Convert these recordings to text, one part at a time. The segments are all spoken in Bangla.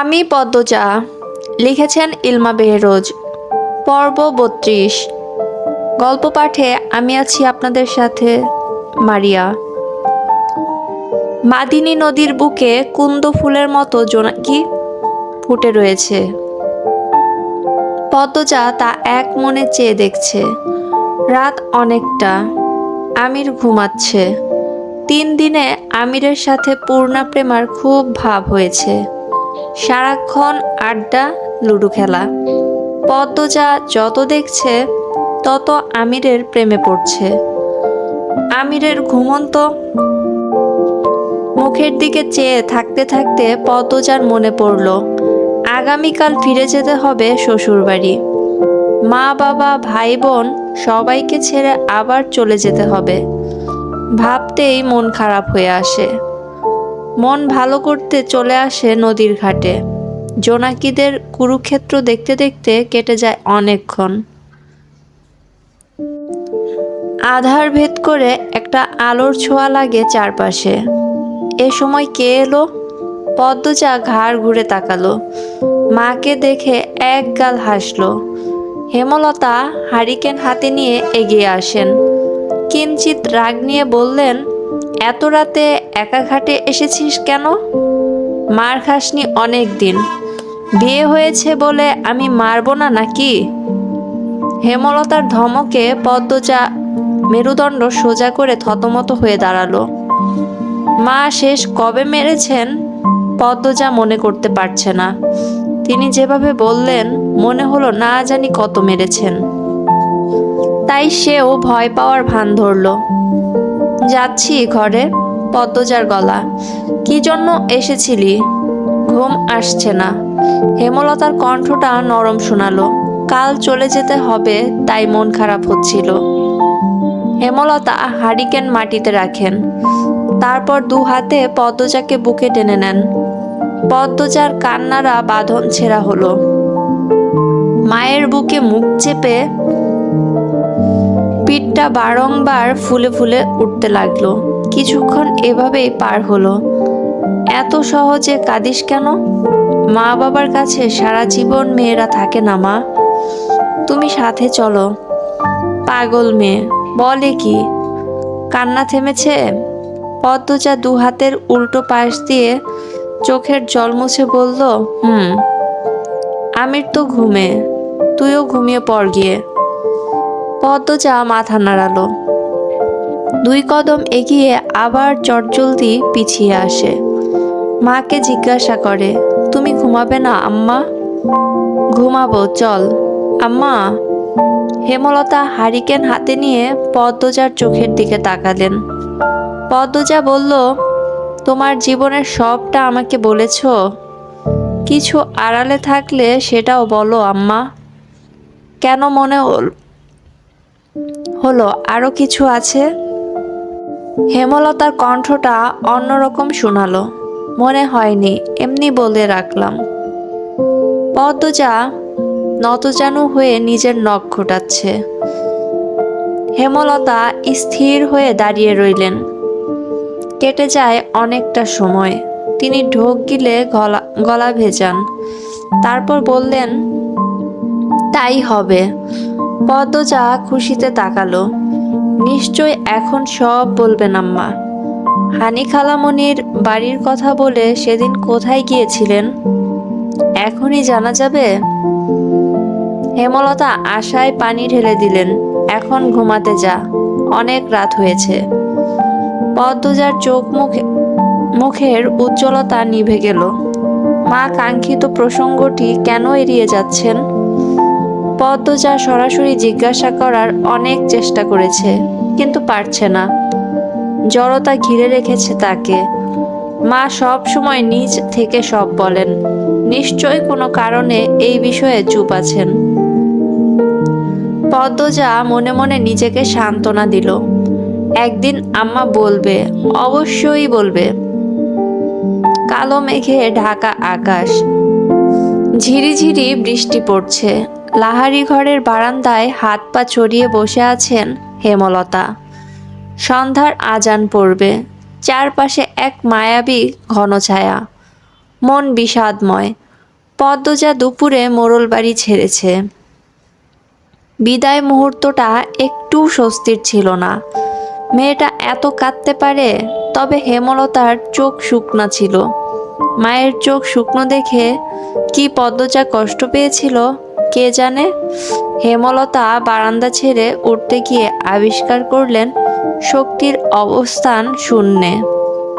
আমি পদ্মজা, লিখেছেন ইলমা বেহরোজ, পর্ব বত্রিশ। গল্প পাঠে আমি আছি আপনাদের সাথে মারিয়া। মাদিনী নদীর বুকে কুন্দ ফুলের মতো জোনাকি ফুটে রয়েছে। পদ্মজা তা এক মনে চেয়ে দেখছে। রাত অনেকটা, আমির ঘুমাচ্ছে। তিন দিনে আমিরের সাথে পূর্ণা প্রেমার খুব ভাব হয়েছে। সারাক্ষণ আড্ডা, লুডো খেলা। পদ্মজা যত দেখছে, তত আমিরের প্রেমে পড়ছে। আমিরের ঘুমন্ত মুখের দিকে চেয়ে থাকতে থাকতে পদ্মজার মনে পড়ল, আগামীকাল ফিরে যেতে হবে শ্বশুরবাড়ি। মা, বাবা ভাই বোন সবাইকে ছেড়ে আবার চলে যেতে হবে। ভাবতেই মন খারাপ হয়ে আসে। মন ভালো করতে চলে আসে নদীর ঘাটে। জোনাকিদের কুরুক্ষেত্র দেখতে দেখতে কেটে যায় অনেকক্ষণ। আধার ভেদ করে একটা আলোর ছোঁয়া লাগে চারপাশে। এ সময় কে এলো? পদ্মজা ঘাড় ঘুরে তাকালো। মাকে দেখে এক গাল হাসলো। হেমলতা হারিকেন হাতে নিয়ে এগিয়ে আসেন। কিঞ্চিত রাগ নিয়ে বললেন এত রাতে একা ঘাটে এসেছিস কেন? মার খাসনি অনেক দিন। বিয়ে হয়েছে বলে আমি মারবো না নাকি? হেমলতার ধমকে পদ্মজা মেরুদণ্ড সোজা করে থতমত হয়ে দাঁড়াল। মা শেষ কবে মেরেছেন? পদ্মজা মনে করতে পারছে না। তিনি যেভাবে বললেন, মনে হলো না জানি কত মেরেছেন। তাই সেও ভয় পাওয়ার ভান ধরল। যাচ্ছি ঘরে, পদ্মজার গলা। কি জন্য এসেছিলি? ঘুম আসছে না। হেমলতার কণ্ঠটা নরম শোনালো। কাল চলে যেতে হবে, তাই মন খারাপ হচ্ছিল। হেমলতা হারিকেন মাটিতে রাখেন। তারপর দু হাতে পদ্মজাকে বুকে টেনে নেন। পদ্মজার কান্নারা বাঁধন ছেঁড়া হলো। মায়ের বুকে মুখ চেপে পিঠটা বারংবার ফুলে ফুলে উঠতে লাগল। কিছুক্ষণ এভাবেই পার হলো। এত সহজে কাঁদিস কেন? মা বাবার কাছে সারা জীবন মেয়েরা থাকে না, মা। তুমি সাথে চলো। পাগল মেয়ে, বলে কি? কান্না থেমেছে? পদ্মজা দু হাতের উল্টো পাশ দিয়ে চোখের জল মুছে বলল, হুম, আমির তো ঘুমে, তুইও ঘুমিয়ে পড় গিয়ে। পদ্মজা মাথা নাড়ালো। দুই কদম এগিয়ে আবার চটজলদি পিছিয়ে আসে। মাকে জিজ্ঞাসা করে, তুমি ঘুমাবে না, আম্মা? ঘুমাবো, চল। আম্মা? হেমলতা হারিকেন হাতে নিয়ে পদ্মজার চোখের দিকে তাকালেন। পদ্মজা বলল, তোমার জীবনের সবটা আমাকে বলেছ। কিছু আড়ালে থাকলে সেটাও বলো, আম্মা। কেন মনে হল হলো আরও কিছু আছে? হেমলতার কণ্ঠটা অন্যরকম শোনালো। মনে হয়নি, এমনি বলে রাখলাম। পদ্মজা নতজানু হয়ে নিজের নখ ঘোটাচ্ছে। হেমলতা স্থির হয়ে দাঁড়িয়ে রইলেন। কেটে যায় অনেকটা সময়। তিনি ঢোক গিলে গলা গলা ভেজান। তারপর বললেন, তাই হবে। পদ্মজা খুশিতে তাকালো। নিশ্চয় এখন সব বলবেন আম্মা হানি খালামনির বাড়ির কথা বলে সেদিন কোথায় গিয়েছিলেন? এখনই জানা যাবে? হেমলতা আশায় পানি ঢেলে দিলেন, এখন ঘুমাতে যা, অনেক রাত হয়েছে। পদ্মজার চোখ মুখে, মুখের উজ্জ্বলতা নিভে গেল। মা কাঙ্ক্ষিত প্রসঙ্গটি কেন এড়িয়ে যাচ্ছেন? পদ্মজা সরাসরি জিজ্ঞাসা করার অনেক চেষ্টা করেছে, কিন্তু পারছে না। জড়তা ঘিরে রেখেছে তাকে। মা সব সময় নিজ থেকে সব বলেন। নিশ্চয় কোনো কারণে এই বিষয়ে চুপ আছেন। পদ্মজা মনে মনে নিজেকে সান্ত্বনা দিল। একদিন আম্মা বলবে, অবশ্যই বলবে। কালো মেঘে ঢাকা আকাশ। ঝিরিঝিরি বৃষ্টি পড়ছে। লাহারি ঘরের বারান্দায় হাত পা ছড়িয়ে বসে আছেন হেমলতা। সন্ধ্যার আজান পড়বে। চারপাশে এক মায়াবী ঘন ছায়া। মন বিষাদময়। পদ্মজা দুপুরে মোড়ল বাড়ি ছেড়েছে। বিদায় মুহূর্তটা একটু স্বস্তির ছিল না। মেয়েটা এত কাঁদতে পারে, তবে হেমলতার চোখ শুকনা ছিল। মায়ের চোখ শুকনো দেখে কি পদ্মজা কষ্ট পেয়েছিল? কে জানে? হেমলতা বারান্দা ছেড়ে উঠতে গিয়ে আবিষ্কার করলেন শক্তির অবস্থান শূন্যে।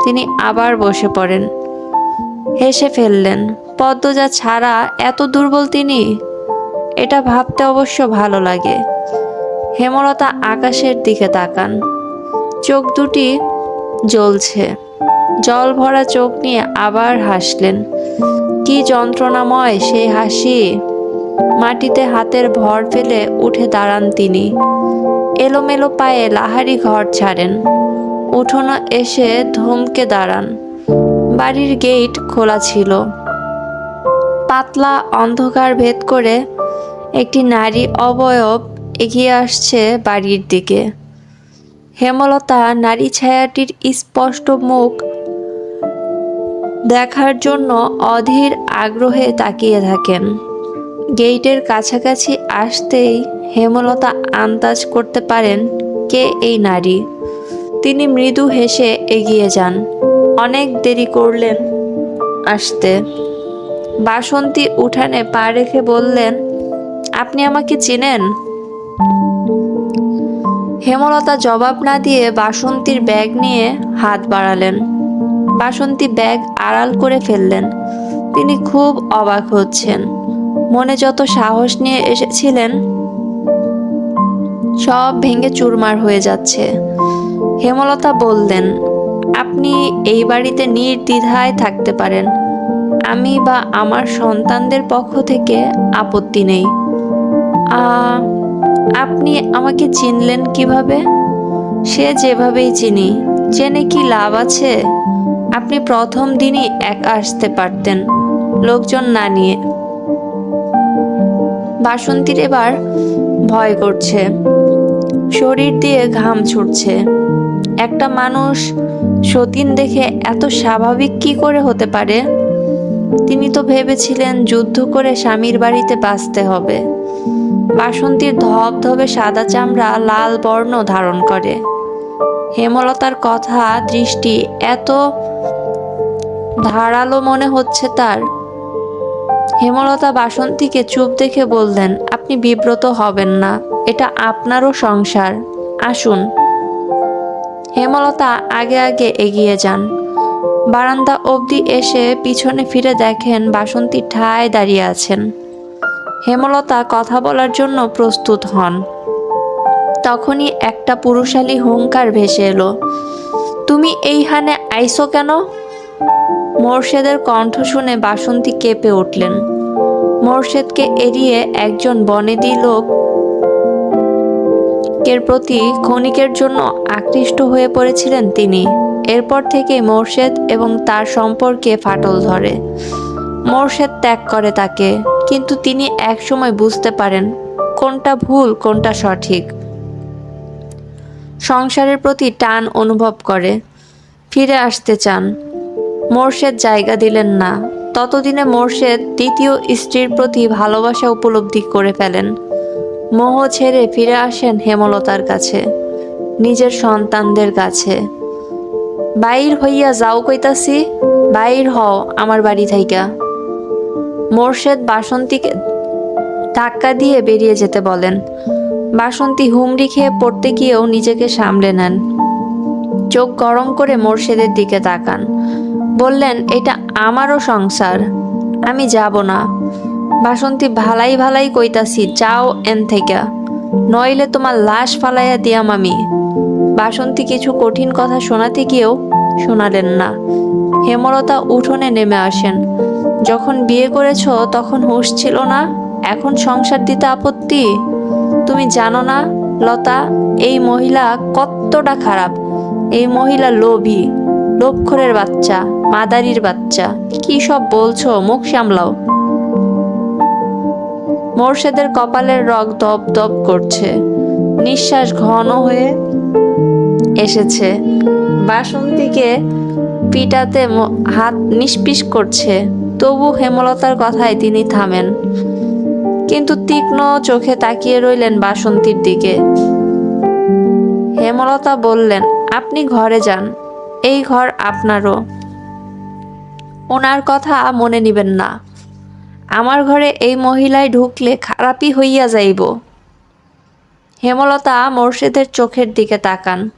তিনি আবার বসে পড়েন। হেসে ফেললেন, পদ্মজা ছাড়া এত দুর্বল তিনি? এটা ভাবতে অবশ্য ভালো লাগে। হেমলতা আকাশের দিকে তাকান। চোখ দুটি জ্বলছে। জল ভরা চোখ নিয়ে আবার হাসলেন। কি যন্ত্রণাময় সেই হাসি! মাটিতে হাতের ভর ফেলে উঠে দাঁড়ান তিনি। এলোমেলো পায়ে লাহারি ঘর ছাড়েন। উঠোনো এসে ধমকে দাঁড়ান। বাড়ির গেট খোলা ছিল। পাতলা অন্ধকার ভেদ করে একটি নারী অবয়ব এগিয়ে আসছে বাড়ির দিকে। হেমলতা নারী ছায়াটির স্পষ্ট মুখ দেখার জন্য অধীর আগ্রহে তাকিয়ে থাকেন। গেইটের কাছাকাছি আসতেই হেমলতা আন্দাজ করতে পারেন কে এই নারী। তিনি মৃদু হেসে এগিয়ে যান। অনেক দেরি করলেন আসতে। বাসন্তী উঠানে পা রেখে বললেন, আপনি আমাকে চেনেন? হেমলতা জবাব না দিয়ে বাসন্তীর ব্যাগ নিয়ে হাত বাড়ালেন। বাসন্তী ব্যাগ আড়াল করে ফেললেন। তিনি খুব অবাক হচ্ছেন। মনে যত সাহস নিয়ে এসেছিলেন, সব ভেঙে চুরমার হয়ে যাচ্ছে। হেমলতা বললেন, আপনি এই বাড়িতে নির্দ্বিধায় থাকতে পারেন। আমি বা আমার সন্তানদের পক্ষ থেকে আপত্তি নেই। আপনি আমাকে চিনলেন কীভাবে? সে যেভাবেই চিনি, চেনে কি লাভ আছে? আপনি প্রথম দিনই একা আসতে পারতেন, লোকজন না নিয়ে। বাসন্তীর এবার ভয় করছে। শরীর দিয়ে ঘাম ছুটছে। একটা মানুষ সতীন দেখে এত স্বাভাবিক কি করে হতে পারে? তিনি তো ভেবেছিলেন যুদ্ধ করে স্বামীর বাড়িতে বাঁচতে হবে। বাসন্তীর ধবধবে সাদা চামড়া লাল বর্ণ ধারণ করে। হেমলতার কথা, দৃষ্টি এত ধারালো মনে হচ্ছে তার। হেমলতা বাসন্তীকে চুপ দেখে বললেন, আপনি বিব্রত হবেন না, এটা আপনারও সংসার। আসুন। হেমলতা আগে আগে এগিয়ে যান। বারান্দা অবধি এসে পিছনে ফিরে দেখেন বাসন্তী ঠায় দাঁড়িয়ে আছেন। হেমলতা কথা বলার জন্য প্রস্তুত হন। তখনই একটা পুরুষালী হুঙ্কার ভেসে এলো, তুমি এইখানে আইসো কেন? মোর্শেদের কণ্ঠ শুনে বাসন্তী কেঁপে উঠলেন। মোর্শেদকে এড়িয়ে একজন বনেদি লোক এর প্রতি ক্ষণিকের জন্য আকৃষ্ট হয়ে পড়েছিলেন তিনি। এরপর থেকে মোর্শেদ এবং তার সম্পর্কে ফাটল ধরে। মোর্শেদ ত্যাগ করে তাকে, কিন্তু তিনি একসময় বুঝতে পারেন কোনটা ভুল, কোনটা সঠিক। সংসারের প্রতি টান অনুভব করে, ফিরে আসতে চান। মোর্শেদ জায়গা দিলেন না। ততদিনে মোর্শেদ দ্বিতীয় স্ত্রীর প্রতি ভালোবাসা উপলব্ধি করে ফেলেন। মোহ ছেড়ে ফিরে আসেন হেমলতার কাছে, নিজের সন্তানদের কাছে। বাইর হইয়া যাও কইতাছি বাইর হও আমার বাড়ি থাইকা। মোর্শেদ বাসন্তীকে ধাক্কা দিয়ে বেরিয়ে যেতে বলেন। বাসন্তী হুমড়ি খেয়ে পড়তে গিয়েও নিজেকে সামলে নেন। চোখ গরম করে মোর্শেদের দিকে তাকান। বললেন, এটা আমারও সংসার, আমি যাব না। বাসন্তী ভালাই ভালাই কইতাছি, যাও এন থেকে। নইলে তোমার লাশ ফালাইয়া দিয়াম আমি। বাসন্তী কিছু কঠিন কথা শোনাতে গিয়েও শোনালেন না। হেমলতা উঠোনে নেমে আসেন। যখন বিয়ে করেছ, তখন হুঁশ ছিল না? এখন সংসার দিতে আপত্তি? তুমি জানো না, লতা, এই মহিলা কতটা খারাপ। এই মহিলা লোভী, লোভখোরের বাচ্চা। মাদারির বাচ্চা। কি সব বলছো? মুখ সামলাও। মোর্শেদের কপালের রগ দপ দপ করছে। নিঃশ্বাস ঘন হয়ে এসেছে। বাসন্তীকে পিটাতে হাত নিষ্পিস করছে। তবু হেমলতার কথায় তিনি থামেন। কিন্তু তীক্ষ্ণ চোখে তাকিয়ে রইলেন বাসন্তীর দিকে। হেমলতা বললেন, আপনি ঘরে যান। এই ঘর আপনারও। ওনার কথা মনে নিবেন না। আমার ঘরে এই মহিলায় ঢুকলে খারাপই হইয়া যাইব। হেমলতা মোর্শেদের চোখের দিকে তাকান।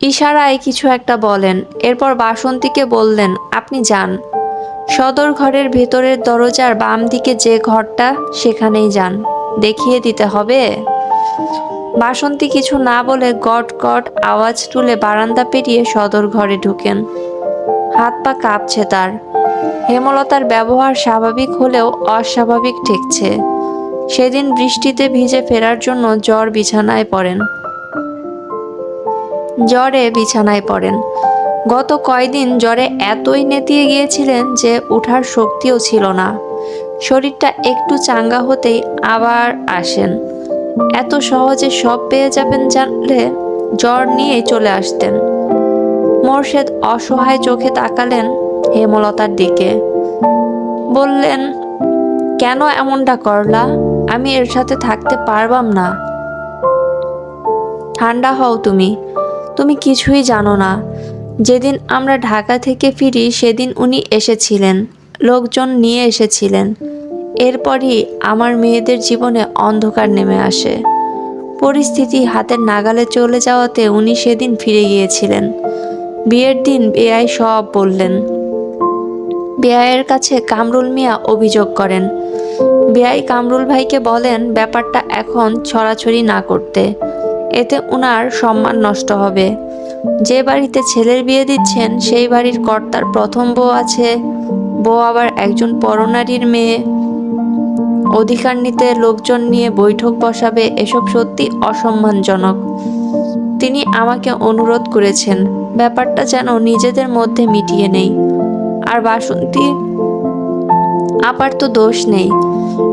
ইশারায় কিছু একটা বলেন, এরপর বাসন্তীকে বললেন, আপনি যান। সদর ঘরের ভেতরের দরজার বাম দিকে যে ঘরটা, সেখানেই যান। দেখিয়ে দিতে হবে। বাসন্তী কিছু না বলে গট গট আওয়াজ তুলে বারান্দা পেরিয়ে সদর ঘরে ঢুকেন। হাত পা কাঁপছে তার। হেমলতার ব্যবহার স্বাভাবিক হলেও অস্বাভাবিক ঠেকছে। সেদিন বৃষ্টিতে ভিজে ফেরার জন্য জ্বর বিছানায় পড়েন। জ্বরে বিছানায় পড়েন। গত কয়দিন জ্বরে এতই নেতিয়ে গিয়েছিলেন যে উঠার শক্তিও ছিল না। শরীরটা একটু চাঙ্গা হতেই আবার আসেন। এত সহজে সব পেয়ে যাবেন জানলে জ্বর নিয়ে চলে আসতেন। মোর্শেদ অসহায় চোখে তাকালেন হেমলতার দিকে। বললেন, কেন এমনটা করলা? আমি এর সাথে থাকতে পারবাম না। ঠান্ডা হও তুমি। তুমি কিছুই জানো না। যেদিন আমরা ঢাকা থেকে ফিরি, সেদিন উনি এসেছিলেন। লোকজন নিয়ে এসেছিলেন। এরপরই আমার মেয়েদের জীবনে অন্ধকার নেমে আসে। পরিস্থিতি হাতের নাগালে চলে যাওয়াতে উনি সেদিন ফিরে গিয়েছিলেন। বিয়ের দিন বেআই সব বললেন। বেআইয়ের কাছে কামরুল মিয়া অভিযোগ করেন। বেআই কামরুল ভাইকে বলেন, ব্যাপারটা এখন ছড়াছড়ি না করতে। এতে উনার সম্মান নষ্ট হবে। যে বাড়িতে ছেলের বিয়ে দিচ্ছেন, সেই বাড়ির কর্তার প্রথম বউ আছে। বউ আবার একজন পরনারীর মেয়ে। অধিকার নিতে লোকজন নিয়ে বৈঠক বসাবে, এসব সত্যি অসম্মানজনক। তিনি আমাকে অনুরোধ করেছেন ব্যাপারটা যেন নিজেদের মধ্যে মিটিয়ে নেই। আর বাসন্তী, আপার তো দোষ নেই।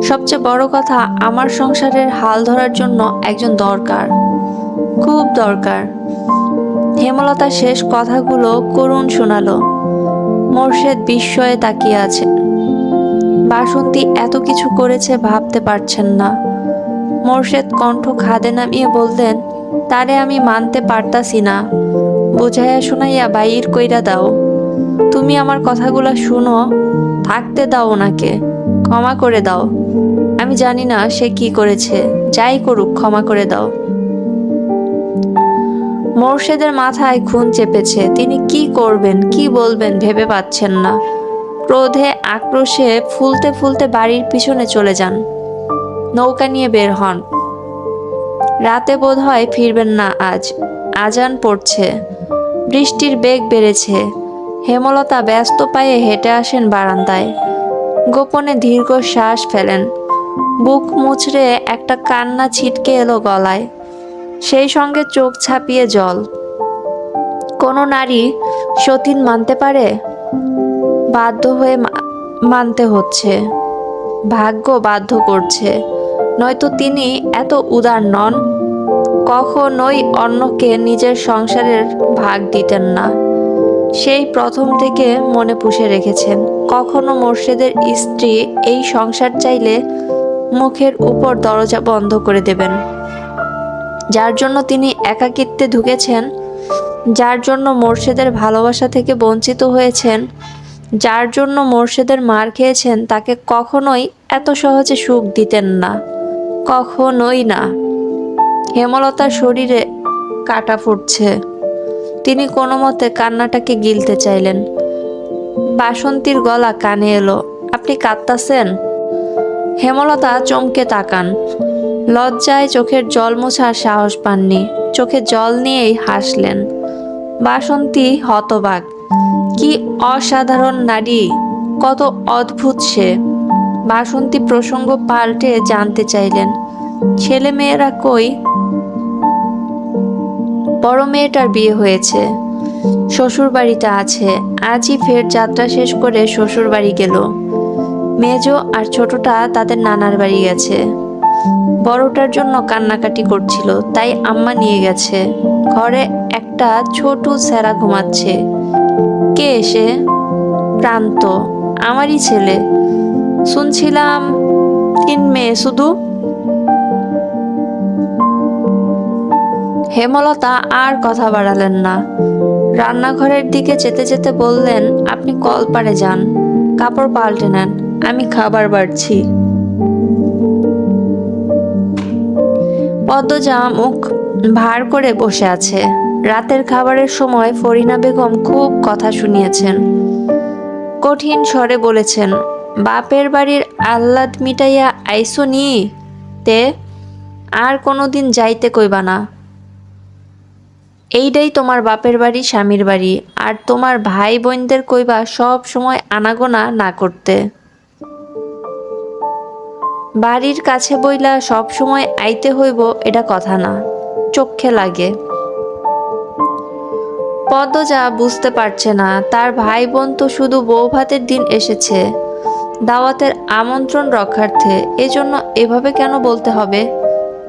সবচেয়ে বড় কথা, আমার সংসারের হাল ধরার জন্য একজন দরকার, খুব দরকার। হেমলতা শেষ কথাগুলো করুণ শোনালো। মোর্শেদ বিস্ময়ে তাকিয়ে আছে। বাসন্তী এত কিছু করেছে ভাবতে পারছেন না। মোর্শেদ কণ্ঠ খাদে নামিয়ে বললেন, তারে আমি মানতে পারতাছি না। বোঝাইয়া শোনাইয়া বাইর কইরা দাও। তুমি আমার কথাগুলা শুনো, থাকতে দাও ওনাকে, ক্ষমা করে দাও। আমি জানি না সে কি করেছে, যাই করুক, ক্ষমা করে দাও। মোর্শেদের মাথায় খুন চেপেছে, তিনি কি করবেন, কি বলবেন ভেবে পাচ্ছেন না। ক্রোধে আক্রোশে ফুলতে ফুলতে বাড়ির পিছনে চলে যান। নৌকা নিয়ে বের হন। রাতে বোধ হয় ফিরবেন না আজ। আজান পড়ছে। বৃষ্টির বেগ বেড়েছে। হেমলতা ব্যস্ত পায়ে হেঁটে আসেন বারান্দায়। গোপনে দীর্ঘ শ্বাস ফেলেন। বুক মুচড়ে একটা কান্না ছিটকে এলো গলায়। সেই সঙ্গে চোখ ছাপিয়ে জল। কোনো নারী সতীন মানতে পারে? বাধ্য হয়ে মানতে হচ্ছে। ভাগ্য বাধ্য করছে। নয়তো তিনি এত উদার নন? কখনোই অন্যকে নিজের সংসারের ভাগ দিতেন না। সেই প্রথম থেকে মনে পুষে রেখেছেন, কখনো মোর্শেদের স্ত্রী এই সংসার চাইলে মুখের উপর দরজা বন্ধ করে দেবেন। যার জন্য তিনি একাকিত্বে ঢুকেছেন, যার জন্য মোর্শেদের ভালোবাসা থেকে বঞ্চিত হয়েছেন, যার জন্য মোর্শেদের মার খেয়েছেন, তাকে কখনোই এত সহজে সুখ দিতেন না। কখনোই না। হেমলতার শরীরে কাটা ফুটছে। তিনি কোনো মতে কান্নাটাকে গিলতে চাইলেন। বাসন্তীর গলা কানে এলো, আপনি কাঁদতাছেন? হেমলতা চমকে তাকান। লজ্জায় চোখের জল মোছার সাহস পাননি, চোখে জল নিয়েই হাসলেন। বাসন্তী হতবাক, কি অসাধারণ নারী, কত অদ্ভুত সে। বাসন্তী প্রসঙ্গ পাল্টে জানতে চাইলেন ছেলে মেয়েরা কই? বড় মেয়েটার বিয়ে হয়েছে। শ্বশুর বাড়িতে আছে। আজই ফের যাত্রা শেষ করে শ্বশুর বাড়ি গেল। মেজো আর ছোটটা তাদের নানার বাড়ি গেছে। বড়টার জন্য কান্নাকাটি করছিল, তাই আম্মা নিয়ে গেছে। ঘরে একটা ছোট স্যারা ঘুমাচ্ছে। কে এসে প্রান্ত আমারই ছেলে। শুনছিলাম তিন মেয়ে শুধু। হেমলতা আর কথা বাড়ালেন না। রান্নাঘরের দিকে যেতে যেতে বললেন, আপনি কল পারে যান। কাপড় পাল্টে নেন, আমি খাবার বাড়ছি। পদ্মজা মুখ ভার করে বসে আছে। রাতের খাবারের সময় ফরিনা বেগম খুব কথা শুনিয়েছেন। কঠিন স্বরে বলেছেন, বাপের বাড়ির আহ্লাদ মিটাইয়া আইসো নি তে, আর কোনোদিন যাইতে কইবা না। এইটাই তোমার বাপের বাড়ি, স্বামীর বাড়ি। আর তোমার ভাই বোনদের কইবা সব সময় আনাগোনা না করতে। বাড়ির কাছে বইলা সব সময় আইতে হইব এটা কথা না, চোখে লাগে। পদ্মজা বুঝতে পারছে না, তার ভাই বোন তো শুধু বউ ভাতের দিন এসেছে, দাওয়াতের আমন্ত্রণ রক্ষার্থে। এজন্য এভাবে কেন বলতে হবে?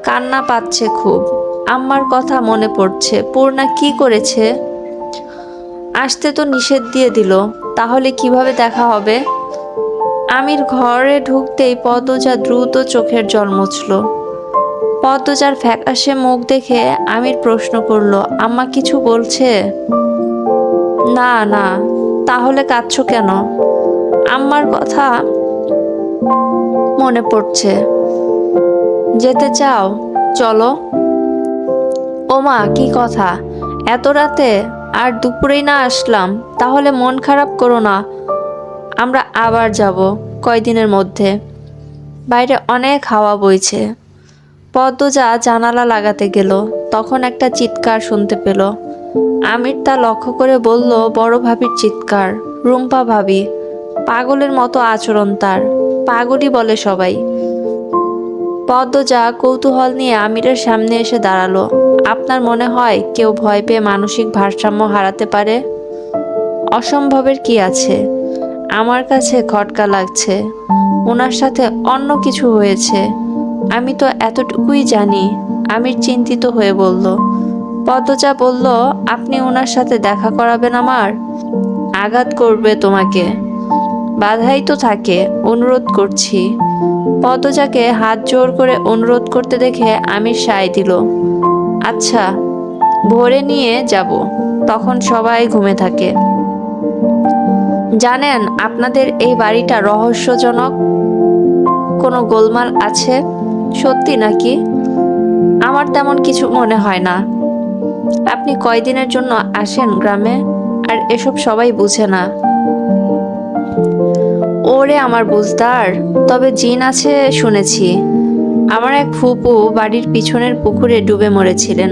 কান্না পাচ্ছে খুব। আম্মার কথা মনে পড়ছে। পূর্ণা কি করেছে? আসতে তো নিষেধ দিয়ে দিল। তাহলে কীভাবে দেখা হবে? আমির ঘরে ঢুকতেই পদ্মজা দ্রুত চোখের জল মুছল। পদ্মজার ফ্যাকাশে মুখ দেখে আমির প্রশ্ন করল, আম্মা কিছু বলছে? না না। তাহলে কাঁদছো কেন? আম্মার কথা মনে পড়ছে। যেতে চাও। চলো। ওমা, কি কথা? এত রাতে আর দুপুরেই না আসলাম, তাহলে মন খারাপ করো না। আমরা আবার যাব কয়দিনের মধ্যে। বাইরে অনেক হাওয়া বইছে। পদ্মজা জানালা লাগাতে গেল, তখন একটা চিৎকার শুনতে পেল। আমির তা লক্ষ্য করে বলল, বড় ভাবির চিৎকার, রুম্পা ভাবি, পাগলের মতো আচরণ তার, পাগলই বলে সবাই। পদ্মজা কৌতূহল নিয়ে আমিরের সামনে এসে দাঁড়াল। আপনার মনে হয় কেউ ভয় পেয়ে মানসিক ভারসাম্য হারাতে পারে? অসম্ভবের কি আছে? আমার কাছে খটকা লাগছে। ওনার সাথে অন্য কিছু হয়েছে। আমি তো এতটুকুই জানি। আমির চিন্তিত হয়ে বলল, পদ্মজা বলল, আপনি ওনার সাথে দেখা করাবেন আমার? আঘাত করবে তোমাকে। বাধাই তো থাকে, অনুরোধ করছি। পদ্মজাকে হাত জোর করে অনুরোধ করতে দেখে আমির সায় দিল। আচ্ছা ভোরে নিয়ে যাব। তখন সবাই ঘুমে থাকে। জানেন, আপনাদের এই বাড়িটা রহস্যজনক? কোনো গোলমাল আছে? সত্যি নাকি? আমার তেমন কিছু মনে হয় না। আপনি কয়দিনের জন্য আসেন গ্রামে? আর এসব সবাই বুঝে না। ওরে আমার বুঝদার, তবে জিন আছে শুনেছি। আমার এক ফুপু বাড়ির পিছনের পুকুরে ডুবে মরেছিলেন,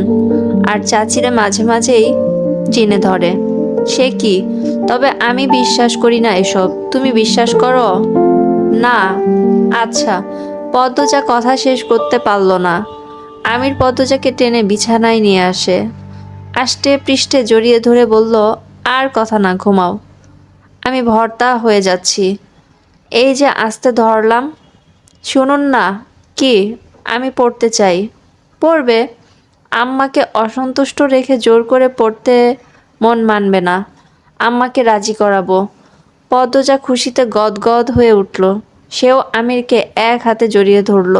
আর চাচিরা মাঝে মাঝেই জিনে ধরে। সে কি? তবে আমি বিশ্বাস করি না এসব। তুমি বিশ্বাস করো? না। আচ্ছা পদ্মজা কথা শেষ করতে পারল না। আমির পদ্মজাকে টেনে বিছানায় নিয়ে আসে। আষ্টে পৃষ্ঠে জড়িয়ে ধরে বলল, আর কথা না, ঘুমাও। আমি ভর্তা হয়ে যাচ্ছি। এই যে আস্তে ধরলাম, শুনুন না কি? আমি পড়তে চাই। পড়বে? আম্মাকে অসন্তুষ্ট রেখে জোর করে পড়তে মন মানবে না। আম্মাকে রাজি করাবো। পদ্মজা খুশিতে গদগদ হয়ে উঠল। সেও আমিরকে এক হাতে জড়িয়ে ধরল।